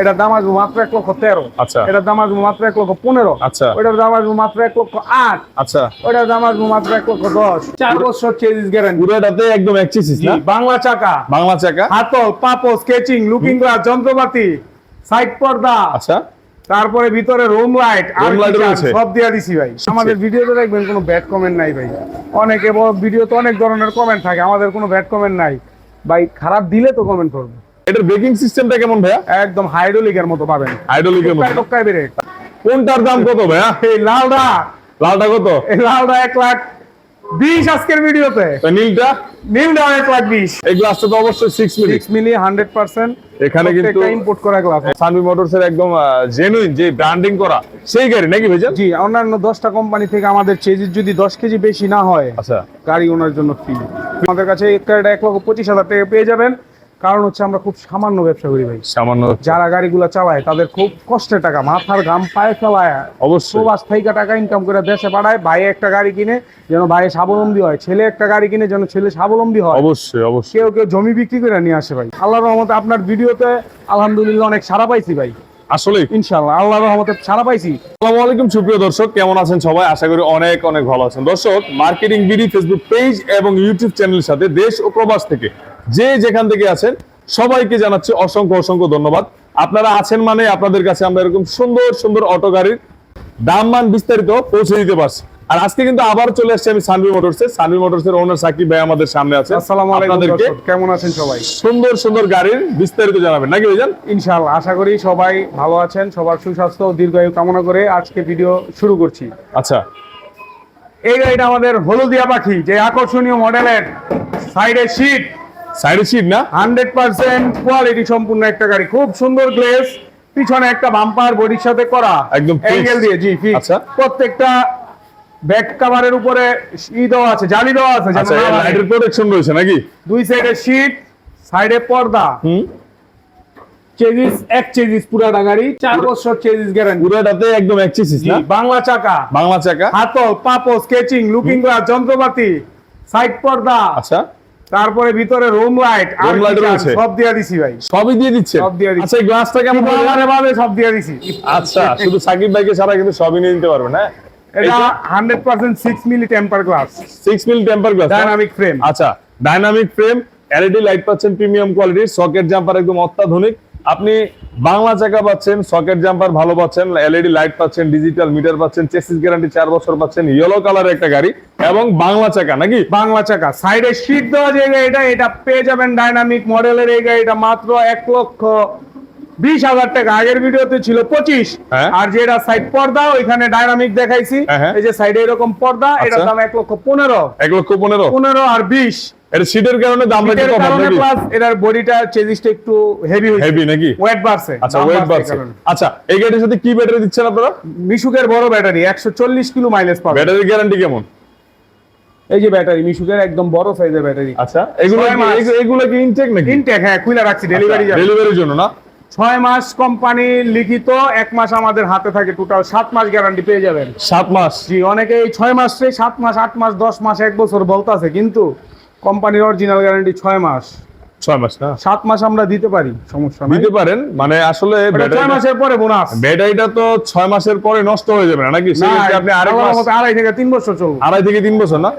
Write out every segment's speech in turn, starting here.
এটার দাম আসবে মাত্র এক লক্ষ তেরো। আচ্ছা। এটার দাম আসবে মাত্র এক লক্ষ পনেরো। আচ্ছা। ওটার দাম আসবে মাত্র এক লক্ষ আট। আচ্ছা। ওটার দাম আসবে মাত্র এক লক্ষ দশ। চার বছর চেজিস গ্যারান্টি পুরোটাতে একদম একচিস না? বাংলা চাকা। বাংলা চাকা? হাতল পাপো স্কেচিং লুকিং গ্লাস যন্ত্রপাতি সাইড পর্দা। আচ্ছা। তারপরে ভিতরে রুম লাইট আর? সব দিয়া দিছি ভাই। আমাদের ভিডিওতে দেখবেন কোনো ব্যাড কমেন্ট নাই ভাই। অনেকে ভিডিওতে অনেক ধরনের কমেন্ট থাকে আমাদের কোনো ব্যাড কমেন্ট নাই। ভাই খারাপ দিলে তো কমেন্ট করবে। এটার ব্রেকিং সিস্টেমটা কেমন ভাইয়া? একদম হাইড্রোলিকের মতো পাবেন। আইডলিকের মতো। টক্কায় ব্রেক কোনটার দাম কত ভাইয়া? এই লালদা লালটা কত? এই লালদা এক লাখ বিশ আজকের ভিডিওতে। তো নীলটা? নীল দাম এক লাখ বিশ। এই গ্লাসটা তো অবশ্যই six minute six milli hundred percent এখানে কিন্তু ইম্পোর্ট করা গ্লাস সানভি মোটরস এর একদম জেনুইন যে ব্র্যান্ডিং করা সেই গাড়ি নাকি ভাইজান? জি অন্যান্য দশটা কোম্পানি থেকে আমাদের চেজির যদি দশ কেজি বেশি না হয় আচ্ছা। গাড়ি ওনার জন্য ফ্রি আমাদের কাছে এক গাড়িটা এক লক্ষ পঁচিশ হাজার টাকা পেয়ে যাবেন। কারণ হচ্ছে আমরা খুব সামান্য ব্যবসা করি ভাই। সামান্য যারা গাড়িগুলো চালায় তাদের খুব কষ্টের টাকা মাথার ঘাম পায়ে ফেলায়। অবশ্যই। প্রবাস থেকে টাকা ইনকাম করে দেশে পাঠায় ভাই একটা গাড়ি কিনে যেন ভাই স্বাবলম্বী হয় ছেলে একটা গাড়ি কিনে যেন ছেলে স্বাবলম্বী হয়। অবশ্যই অবশ্যই। কেউ কেউ জমি বিক্রি করে নিয়ে আসে ভাই। আল্লাহর রহমতে আপনার ভিডিওতে আলহামদুলিল্লাহ অনেক সারা পাইছি ভাই। আসলে? ইনশাল্লাহ আল্লাহর রহমতে সারা পাইছি। আসসালামু আলাইকুম সুপ্রিয় দর্শক কেমন আছেন সবাই? আশা করি অনেক অনেক ভালো আছেন। দর্শক মার্কেটিং বিডি ফেসবুক পেজ এবং ইউটিউব চ্যানেলের সাথে দেশ ও প্রবাস থেকে যে যেখান থেকে আছেন সবাইকে জানাচ্ছি অসংখ্য অসংখ্য ধন্যবাদ। আপনারা আছেন মানে আপনাদের কাছে আমরা এরকম সুন্দর সুন্দর অটো গাড়ির দাম মান বিস্তারিত পৌঁছে দিতে পারছি। আর আজকে কিন্তু আবার চলে আসছে আমি সানভি মোটরসে। সানভি মোটরসের ওনার সাকিব ভাই আমাদের সামনে আছে আসসালামু আলাইকুম আপনাদেরকে কেমন আছেন সবাই? সুন্দর সুন্দর গাড়ির বিস্তারিত জানাবেন। নাকি ভাইজান? ইনশাআল্লাহ আশা করি সবাই ভালো আছেন সবার সুস্বাস্থ্য ও দীর্ঘায়ু কামনা করে আজকে ভিডিও শুরু করছি। আচ্ছা। এই গাড়িটা আমাদের হলুদিয়া পাখি যে আকর্ষণীয় মডেলের সাইডে সিট সাইডে সিট না? হান্ড্রেড পার্সেন্ট কোয়ালিটি সম্পূর্ণ একটা গাড়ি। খুব সুন্দর গ্লেস পিছনে একটা বাম্পার বডির সাথে করা। একদম অ্যাঙ্গেল দিয়ে জি। আচ্ছা। প্রত্যেকটা ব্যাক কাভারের উপরে ই দেওয়া আছে জালি দেওয়া আছে আচ্ছা লাইটের প্রোটেকশন রয়েছে নাকি? দুই সাইডে সিট সাইডে পর্দা। হুম। চেজিস এক চেজিস পুরাটা গাড়ি চার বছর চেজিস গ্যারান্টি পুরোটাতে একদম একচিস না? বাংলা চাকা। বাংলা চাকা। হাতল পাপো স্কেচিং লুকিং গ্লাস যন্ত্রপাতি সাইড পর্দা। আচ্ছা। তারপরে ভিতরে রুম লাইট আর কি চান, রয়েছে? সব দিয়া দিছি ভাই। সবই দিয়ে দিচ্ছে? সব দিয়ে দিচ্ছি আচ্ছা এই গ্লাসটা কেমন পড়বে? ভাবে সব দিয়া দিছি। আচ্ছা শুধু সাকিব ভাইকে ছাড়া কিন্তু সবই নিয়ে নিতে পারবেন হ্যাঁ? এটা hundred percent six milli temper glass 6 milli temper glass dynamic frame আচ্ছা ডাইনামিক ফ্রেম এলইডি লাইট পাচ্ছেন প্রিমিয়াম কোয়ালিটির সকেট জাম্পার একদম অত্যাধুনিক। আপনি বাংলা চাকা পাচ্ছেন সকেট জাম্পার ভালো পাচ্ছেন এলইডি লাইট পাচ্ছেন ডিজিটাল মিটার পাচ্ছেন চেসিস গ্যারান্টি চার বছর পাচ্ছেন ইয়েলো কালার একটা গাড়ি এবং বাংলা চাকা, নাকি? বাংলা চাকা। সাইডে সিট দেওয়া যে গাড়িটা, এটা পেয়ে যাবেন ডাইনামিক মডেলের এই গাড়িটা মাত্র এক লক্ষ বিশ হাজার টাকা। আগের ভিডিওতে ছিল পঁচিশ। হ্যাঁ। আর যেটা সাইড পর্দা ওইখানে ডাইনামিক দেখাইছি। হ্যাঁ, হ্যাঁ। এই যে সাইডে এরকম পর্দা এটার আচ্ছা। দাম এক লক্ষ পনেরো। এক লক্ষ পনেরো? পনেরো আর বিশ। এটা সিটের কারণে দামটা এটার কম কারণে প্লাস এটার বডিটা চেজিসটা একটু হেভি হয়েছে। হেভি নাকি? ওয়েট বাড়ছে আচ্ছা ওয়েট বাড়ছে। আচ্ছা এই গাড়ির সাথে কি ব্যাটারি দিচ্ছেন আপনারা? মিশুকের বড় ব্যাটারি একশো চল্লিশ কিলো মাইলেজ পাবে। ব্যাটারি গ্যারান্টি কেমন? এই যে ব্যাটারি মিশুকের একদম বড় সাইজের ব্যাটারি আচ্ছা এগুলো ছয় কি- মাস। এগুলো কি ইনটেক নাকি? ইনটেক হ্যাঁ খুলে রাখছি ডেলিভারি যাবে। ডেলিভারির জন্য না? ছয় মাস কোম্পানি লিখিত এক মাস আমাদের হাতে থাকে টোটাল সাত মাস গ্যারান্টি পেয়ে যাবেন। সাত মাস? জি অনেকে এই ছয় মাস সাত মাস আট মাস দশ মাস এক বছর বলতাছে কিন্তু কোম্পানির অরিজিনাল গ্যারান্টি ছয় মাস। ছয় মাস না? সাত মাস আমরা দিতে পারি সমস্যা দিতে পারেন মানে আসলে ছয় মাসের পরে বোনাস ব্যাটারিটা তো ছয় মাসের পরে নষ্ট হয়ে যাবে নাকি? আপনি আড়াই থেকে তিন বছর চলবে। আড়াই থেকে তিন বছর না?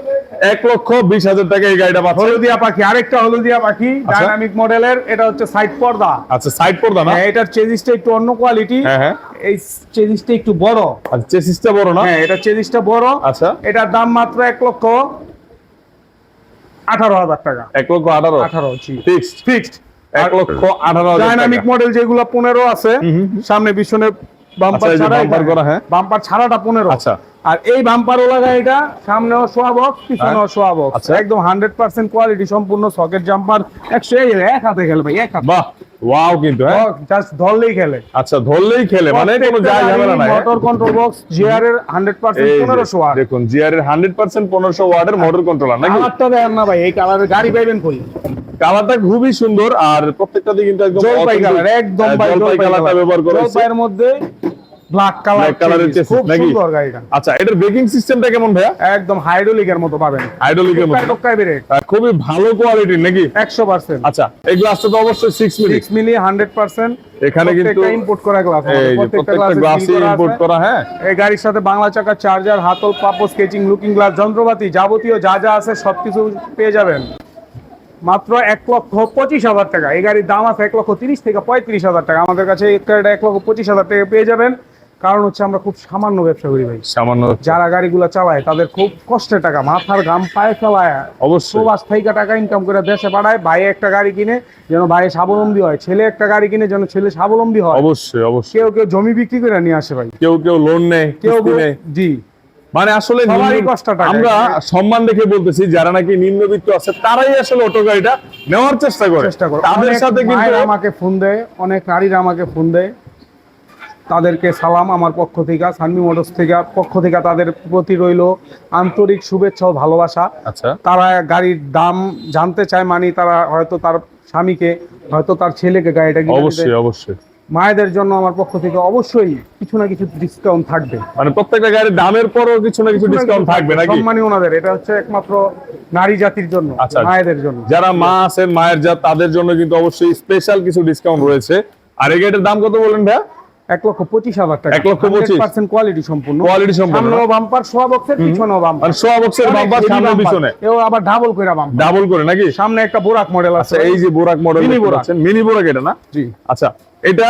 এক লক্ষ বিশ হাজার টাকা এই গাড়িটা পাচ্ছেন হলদিয়া পাখি আরেকটা হলদিয়া পাখি ডাইনামিক মডেলের এটা হচ্ছে সাইড পর্দা। আচ্ছা সাইড পর্দা না? হ্যাঁ এটার চেজিসটা একটু অন্য কোয়ালিটি হ্যাঁ হ্যাঁ। এই চেজিসটা একটু বড়। আচ্ছা চেসিসটা বড় না? হ্যাঁ এটা চেজিসটা বড়। আচ্ছা। এটার দাম মাত্র এক লক্ষ আঠারো হাজার টাকা। এক লক্ষ আঠারো? আঠারো ফিক্সড ফিক্সড এক লক্ষ আঠারো ডাইনামিক মডেল যেগুলো পনেরো আছে সামনে পিছনে বাম্পার আচ্ছা, ছাড়া হ্যাঁ। বাম্পার ছাড়াটা পনেরো। আচ্ছা। আর এই বাম্পার ওলা গাড়িটা সামনেও সোয়া বক্স পিছনেও হ্যাঁ। সোয়া বক্স আচ্ছা। একদম হান্ড্রেড পার্সেন্ট কোয়ালিটি সম্পূর্ণ সকেট জাম্পার একশো এক হাতে খেলে ভাই এক হাতে। বাহ ওয়াও কিন্তু হ্যাঁ। জাস্ট ধরলেই খেলে। আচ্ছা ধরলেই খেলে মানে কোনো যায় ঝামেলা নাই হ্যাঁ? মোটর কন্ট্রোল বক্স জিআর এর হান্ড্রেড পার্সেন্ট এই যে, পনেরোশো ওয়াট দেখুন জিআর এর হান্ড্রেড পার্সেন্ট পনেরোশো ওয়ার্ডের মোটর কন্ট্রোলার নাকি? কালারটা দেন না ভাই এই কালারের গাড়ি পাইবেন কই? কালারটা খুবই সুন্দর আর প্রত্যেকটাতে কিন্তু একদম জলপাই কালার একদম জলপাই কালারটা ব্যবহার করা হয়েছে। জলপাইয়ের মধ্যে ব্ল্যাক কালার খুব নাকি? সুন্দর গাড়িটা। আচ্ছা এটার ব্রেকিং সিস্টেমটা কেমন ভাইয়া? একদম হাইড্রোলিকের মতো পাবেন। হাইড্রোলিকের মতো। টক্কায় ব্রেক। খুবই ভালো কোয়ালিটির নাকি? একশো পার্সেন্ট আচ্ছা এই গ্লাসটা তো অবশ্যই six milli six milli hundred percent এখানে কিন্তু ইম্পোর্ট করা গ্লাস প্রত্যেকটা গ্লাসই ইম্পোর্ট করা হ্যাঁ। এই গাড়ির সাথে বাংলা চাকা চার্জার হাতল পাপো স্কেচিং লুকিং গ্লাস যন্ত্রপাতি যাবতীয় যা যা আছে সবকিছু পেয়ে যাবেন। মাত্র এক লক্ষ পঁচিশ হাজার টাকা। এই গাড়ির দাম আছে এক লক্ষ তিরিশ থেকে পঁয়ত্রিশ হাজার টাকা। আমাদের কাছে এক লক্ষ পঁচিশ হাজার টাকা পেয়ে যাবেন। কারণ হচ্ছে আমরা খুব সামান্য ব্যবসা করি ভাই। সামান্য যারা গাড়িগুলো চালায় তাদের খুব কষ্টের টাকা মাথার ঘাম পায়ে চালায় অবশ্যই। প্রবাস থেকে টাকা ইনকাম করে দেশে পাঠায় ভাই একটা গাড়ি কিনে যেন ভাই স্বাবলম্বী হয় ছেলে একটা গাড়ি কিনে যেন ছেলে স্বাবলম্বী হয়। অবশ্যই অবশ্যই। কেউ কেউ জমি বিক্রি করে নিয়ে আসে ভাই। কেউ কেউ লোন নেয় কেউ। জি। মানে আসলে। আমরা সম্মান দেখে বলতেছি যারা নাকি নিম্নবিত্ত আছে তারাই আসলে অটো গাড়িটা নেওয়ার চেষ্টা করে। চেষ্টা করে। তাদের সাথে কিন্তু আমাকে ফোন দেয় অনেক নারীরা আমাকে ফোন দেয়। তাদেরকে সালাম আমার পক্ষ থেকে সানমি মোটরস থেকে পক্ষ থেকে তাদের প্রতি রইল আন্তরিক শুভেচ্ছা ও ভালোবাসা। আচ্ছা। তারা গাড়ির দাম জানতে চায় মানে তারা হয়তো তার স্বামীকে হয়তো তার ছেলেকে গাড়িটা অবশ্যই অবশ্যই। মায়েদের জন্য আমার পক্ষ থেকে অবশ্যই কিছু না কিছু ডিসকাউন্ট থাকবে। মানে প্রত্যেকটা গাড়ির দামের পরও কিছু না কিছু ডিসকাউন্ট থাকবে নাকি? সম্মানী ওনাদের এটা হচ্ছে একমাত্র নারী জাতির জন্য আচ্ছা। মায়েদের জন্য। যারা মা আছেন মায়ের জাত তাদের জন্য কিন্তু অবশ্যই স্পেশাল কিছু ডিসকাউন্ট রয়েছে। আর এই গাড়িটার দাম কত বলেন ভাইয়া? এক লক্ষ পঁচিশ হাজার টাকা। এক লক্ষ পঁচিশ? পার্সেন্ট কোয়ালিটি সম্পূর্ণ। কোয়ালিটি সামনেও বাম্পার সোয়া বক্সের পিছনেও বাম্পার মানে সোয়া বক্সের বাম্পার সামনে পিছনে। এও আবার ডাবল করে বাম্পার ডাবল করে নাকি? সামনে একটা বোরাক মডেল আছে। আচ্ছা এই যে Borak model Mini Borak. Mini Borak এটা না? জি। আচ্ছা এটা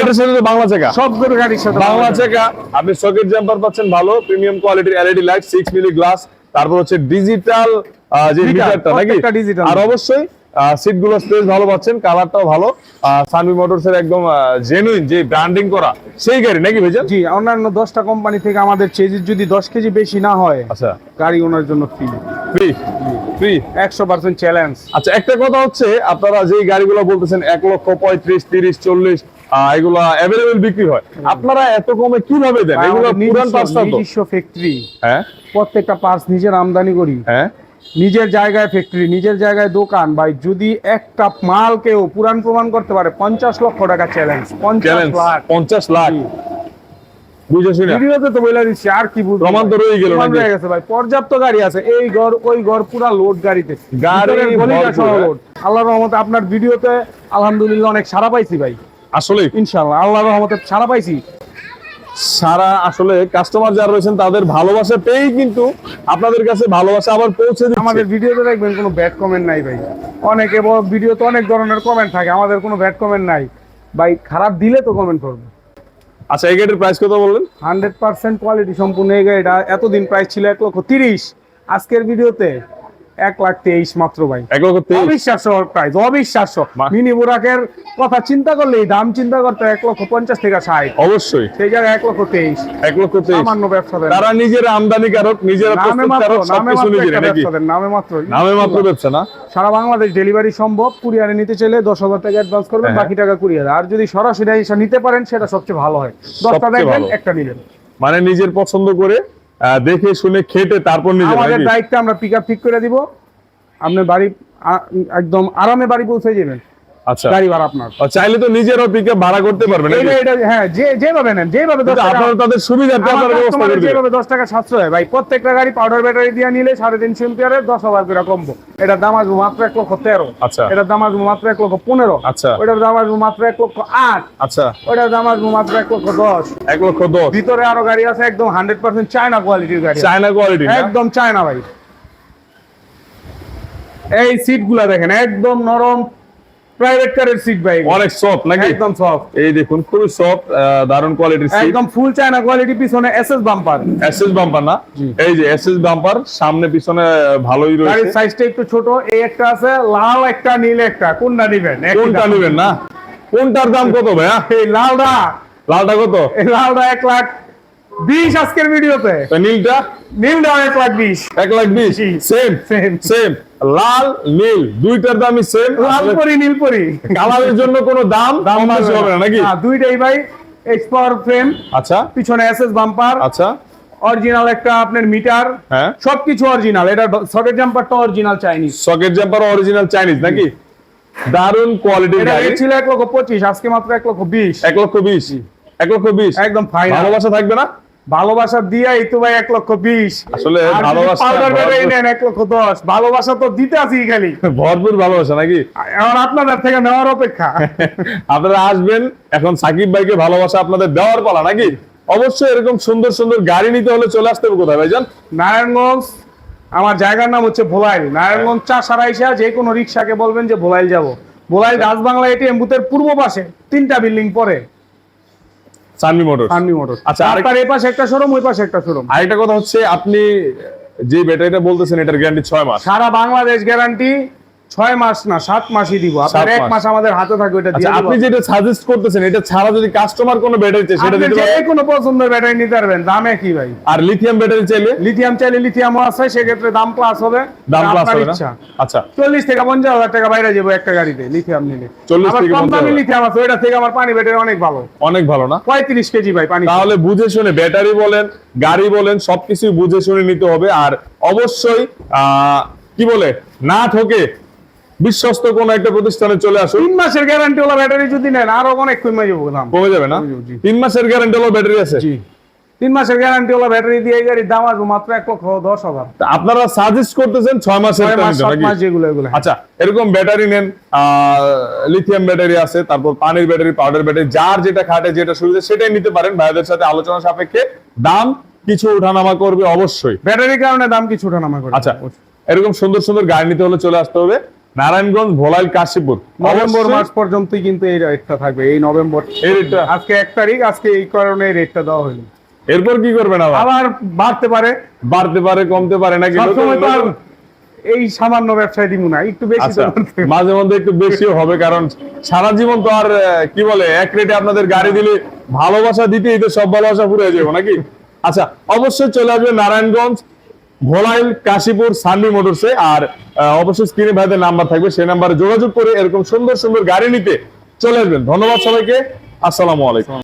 এটার সাথে বাংলা চাকা। সবগুলো গাড়ির সাথে বাংলা চাকা। আপনি সকেট জাম্পার পাচ্ছেন ভালো প্রিমিয়াম কোয়ালিটির LED light six milli glass তারপর হচ্ছে ডিজিটাল যে Meter, মিটারটা নাকি? আর অবশ্যই সিটগুলো স্পেস ভালো পাচ্ছেন কালারটাও ভালো। সানভি মোটরস এর একদম জেনুইন যে ব্র্যান্ডিং করা সেই গাড়ি নাকি ভাইজান? জি অন্যান্য দশটা কোম্পানি থেকে আমাদের চেজির যদি দশ কেজি বেশি না হয় আচ্ছা। গাড়ি ওনার জন্য ফ্রি ফ্রি ফ্রি একশো পার্সেন্ট চ্যালেঞ্জ আচ্ছা একটা কথা হচ্ছে আপনারা যে গাড়িগুলো বলতেছেন এক লক্ষ পঁয়ত্রিশ তিরিশ চল্লিশ এগুলো অ্যাভেলেবেল বিক্রি হয়। আপনারা এত কমে কীভাবে দেন? এগুলো পুরান পাঁচটা তো। নিজস্ব ফ্যাক্টরি হ্যাঁ। প্রত্যেকটা পার্টস নিজের আমদানি করি। হ্যাঁ। নিজের জায়গায় ফ্যাক্টরি নিজের জায়গায় দোকান ভাই যদি একটা মাল কেউ পুরান প্রমাণ করতে পারে পঞ্চাশ লক্ষ টাকা চ্যালেঞ্জ পঞ্চাশ লাখ। পঞ্চাশ লাখ। বুঝে শুনে ভিডিওতে তো বলে দিচ্ছি আর কি প্রমাণ তো রয়েই গেল রয়ে গেছে ভাই। পর্যাপ্ত গাড়ি আছে এই ঘর ওই ঘর পুরা লোড গাড়িতে। গাড়ি গলিটা সহ হ্যাঁ। লোড আল্লাহর রহমতে আপনার ভিডিওতে আলহামদুলিল্লাহ অনেক সারা পাইছি ভাই। আসলে ইনশাআল্লাহ আল্লাহর রহমতে সারা পাইছি। সারা আসলে কাস্টমার যারা রয়েছেন তাদের ভালোবাসা পেয়েই কিন্তু আপনাদের কাছে ভালোবাসা আবার পৌঁছে দিচ্ছে। আমাদের ভিডিওতে দেখবেন কোনো ব্যাড কমেন্ট নাই ভাই। অনেকে ভিডিওতে অনেক ধরনের কমেন্ট থাকে আমাদের কোনো ব্যাড কমেন্ট নাই। ভাই খারাপ দিলে তো কমেন্ট করবে। আচ্ছা এই গাড়ির প্রাইস কত বললেন? হান্ড্রেড পার্সেন্ট কোয়ালিটি সম্পূর্ণ এই গাড়িটা। এতদিন প্রাইস ছিল এক লক্ষ তিরিশ। আজকের ভিডিওতে এক লাখ তেইশ মাত্র ভাই। এক লক্ষ অবিশ্বাস্য প্রাইস অবিশ্বাস্য। মিনি বুরাকের কথা চিন্তা করলে দাম চিন্তা করতে এক লক্ষ পঞ্চাশ থেকে ষাট। অবশ্যই। সেই জায়গায় এক লক্ষ তেইশ। এক লক্ষ তেইশ। সামান্য ব্যবসা। তারা নিজেরা আমদানিকারক নিজেরা নামে মাত্র নামে মাত্র নামে মাত্র। নামে মাত্র ব্যবসা না? সারা বাংলাদেশ ডেলিভারি সম্ভব কুরিয়ারে নিতে চাইলে দশ হাজার টাকা অ্যাডভান্স করবেন হ্যাঁ। বাকি টাকা কুরিয়ারে। আর যদি সরাসরি এসে নিতে পারেন সেটা সবচেয়ে ভালো হয়। দশটা দেখবেন একটা নিলেন। মানে নিজের পছন্দ করে দেখে শুনে খেটে তারপর নিজে আমাদের দায়িত্বে আমরা পিক আপ ঠিক করে দিব। আপনি বাড়ি একদম আরামে বাড়ি পৌঁছে যাবেন। আচ্ছা। গাড়ি ভাড়া আপনার। চাইলে তো নিজেরও ভাড়া করতে পারবেন হ্যাঁ যে যেভাবে নেন যেভাবে দশ টাকা- আপনারা তাদের সুবিধার্থে আপনারা ব্যবস্থা customer যেভাবে দশ টাকা সাতশো হয় ভাই প্রত্যেকটা গাড়ি পাউডার ব্যাটারি দিয়ে নিলে সাড়ে তিনশো এম্পিয়ারের দশ হাজার করে কমবো এটার দাম আসব মাত্র এক লক্ষ তেরো। আচ্ছা। এটার দাম আসব মাত্র এক লক্ষ পনেরো। আচ্ছা। ওটার দাম আসব মাত্র এক লক্ষ আট। আচ্ছা। ওটার দাম আসব মাত্র এক লক্ষ দশ। এক লক্ষ দশ। ভিতরে আরও গাড়ি আছে একদম হান্ড্রেড পার্সেন্ট চায়না কোয়ালিটির গাড়ি। চায়না কোয়ালিটি একদম চায়না ভাই। এই সিটগুলা দেখেন একদম নরম প্রাইভেট কারের সিট ভাই অনেক সফট নাকি? একদম সফট এই দেখুন খুবই সফট দারুণ কোয়ালিটির সিট একদম ফুল চায়না কোয়ালিটি পিছনে এসএস বাম্পার এসএস বাম্পার না? এই যে এসএস বাম্পার সামনে পিছনে ভালোই গাড়ির রয়েছে সাইজটা একটু ছোট এই একটা আছে লাল একটা নীল একটা। কোনটা নিবেন? কোনটা। নেবেন না? কোনটার দাম কত ভাইয়া? এই লালটা। লালটা কত? এই লালটা এক লাখ বিশ আজকের ভিডিওতে। নীলটা? নীলটা এক লাখ বিশ। এক লাখ বিশ? জি। সেম সেম লাল নীল দুইটার দামই সেম লাল পরি নীল পরি। কালারের জন্য কোনো দাম দাম হবে না। নাকি? হ্যাঁ, দুইটাই ভাই এক্স পাওয়ার ফ্রেম আচ্ছা। পিছনে এসএস বাম্পার আচ্ছা। অরিজিনাল একটা আপনার মিটার হ্যাঁ। সবকিছু অরিজিনাল এটা socket জাম্পারটা original Chinese socket jumper original Chinese নাকি? দারুণ কোয়ালিটির এটা গাড়ি। ছিল এক লক্ষ পঁচিশ আজকে মাত্র এক লক্ষ বিশ। এক লক্ষ বিশ। এক লক্ষ বিশ। একদম ফাইনাল ভালোবাসা থাকবে না? ভালোবাসা দিয়াই তো ভাই এক লক্ষ বিশ। আসলে এক লক্ষ দশ। ভালোবাসা তো দিতে আছি খালি। ভরপুর ভালোবাসা নাকি? এখন আপনাদের থেকে নেওয়ার অপেক্ষা। আপনারা আসবেন এখন সাকিব ভাইকে ভালোবাসা আপনাদের দেওয়ার পালা নাকি? অবশ্যই এরকম সুন্দর সুন্দর গাড়ি নিতে হলে চলে আসতে হবে কোথায় ভাইজান? নারায়ণগঞ্জ আমার জায়গার নাম হচ্ছে ভোলাইল। নারায়ণগঞ্জ চা সারাইসা যে কোনো রিক্সাকে বলবেন যে ভোলাইল যাব। ভোলাইল রাজবাংলা এটিএম বুথের পূর্ব পাশে তিনটা বিল্ডিং পরে। সানমি মোটর আর্মি মোটর আচ্ছা, আর এই পাশে একটা শোরুম ওই পাশে একটা শোরুম। আরেকটা কথা হচ্ছে আপনি যে ব্যাটারিটা বলতেছেন এটার গ্যারান্টি ছয় মাস। সারা বাংলাদেশ গ্যারান্টি ছয় মাস না সাত মাসই দিব। আপনার এক মাস। আমাদের হাতে থাকবে এটা আচ্ছা দিয়ে আপনি যেটা সাজেস্ট করতেছেন এটা ছাড়া যদি কাস্টমার কোনো ব্যাটারি চাই সেটা দিতে পারবেন? কোনো পছন্দের ব্যাটারি নিতে পারবেন দামে কি ভাই। আর লিথিয়াম ব্যাটারি চাইলে? লিথিয়াম চাইলে লিথিয়ামও আছে সেক্ষেত্রে দাম প্লাস হবে। দাম প্লাস হবে ইচ্ছা। আচ্ছা। চল্লিশ থেকে পঞ্চাশ হাজার টাকা বাইরে যাব একটা গাড়িতে লিথিয়াম নিলে। 40 থেকে কম 50 দামি হাজার। লিথিয়াম আছে ওইটা থেকে আমার পানি ব্যাটারি অনেক ভালো। অনেক ভালো না? পঁয়ত্রিশ কেজি ভাই পানি। তাহলে বুঝে শুনে ব্যাটারি বলেন গাড়ি বলেন সবকিছু বুঝে শুনে নিতে হবে। আর অবশ্যই আহ, কি বলে না ঠকে বিশ্বস্ত কোন একটা প্রতিষ্ঠানে চলে আসুন তিন মাসের গ্যারান্টি ওলা ব্যাটারি যদি নেন আরও অনেক কমে যাব দাম। কমে যাবে না? তিন মাসের গ্যারান্টি হলো ব্যাটারি আছে? জি। তিন মাসের গ্যারান্টি ওলা ব্যাটারি দিয়ে এই গাড়ির দাম আসবে মাত্র এক লক্ষ দশ হাজার। আপনারা সাজেস্ট করতেছেন ছয় মাসের মাস যেগুলো এগুলো। আচ্ছা এরকম ব্যাটারি নেন লিথিয়াম ব্যাটারি আছে তারপর পানির ব্যাটারি পাউডার ব্যাটারি যার যেটা খাটে যেটা সুবিধা সেটাই নিতে পারেন। ভাইদের সাথে আলোচনা সাপেক্ষে দাম কিছু ওঠানামা করবে অবশ্যই। ব্যাটারির কারণে দাম কিছু ওঠানামা করবে। আচ্ছা এরকম সুন্দর সুন্দর গাড়ি নিতে হলে চলে আসতে হবে। নারায়ণগঞ্জ ভোলাইল কাশীপুর। নভেম্বর মাস পর্যন্তই কিন্তু এই রেটটা থাকবে এই নভেম্বর। এই রেটটা। আজকে এক তারিখ আজকে এই কারণে এই রেটটা দেওয়া হলো এরপর কি করবেন আবার? আবার বাড়তে পারে। বাড়তে পারে কমতে পারে নাকি? এই সামান্য ব্যবসায় দিব না একটু বেশি আচ্ছা। মাঝে মধ্যে একটু বেশিও হবে কারণ সারা জীবন তো আর কি বলে এক রেটে আপনাদের গাড়ি দিলে ভালোবাসা দিতেই তো সব ভালোবাসা পুরো যাব নাকি? আচ্ছা অবশ্যই চলে আসবে নারায়ণগঞ্জ ভোলাইল, কাশীপুর, সান্ডি মোটরসে আর অবশ্যই স্ক্রিনে ভাইদের নাম্বার থাকবে। সেই নাম্বারে যোগাযোগ করে এরকম সুন্দর সুন্দর গাড়ি নিতে চলে আসবেন। ধন্যবাদ সবাইকে। আসসালামু আলাইকুম।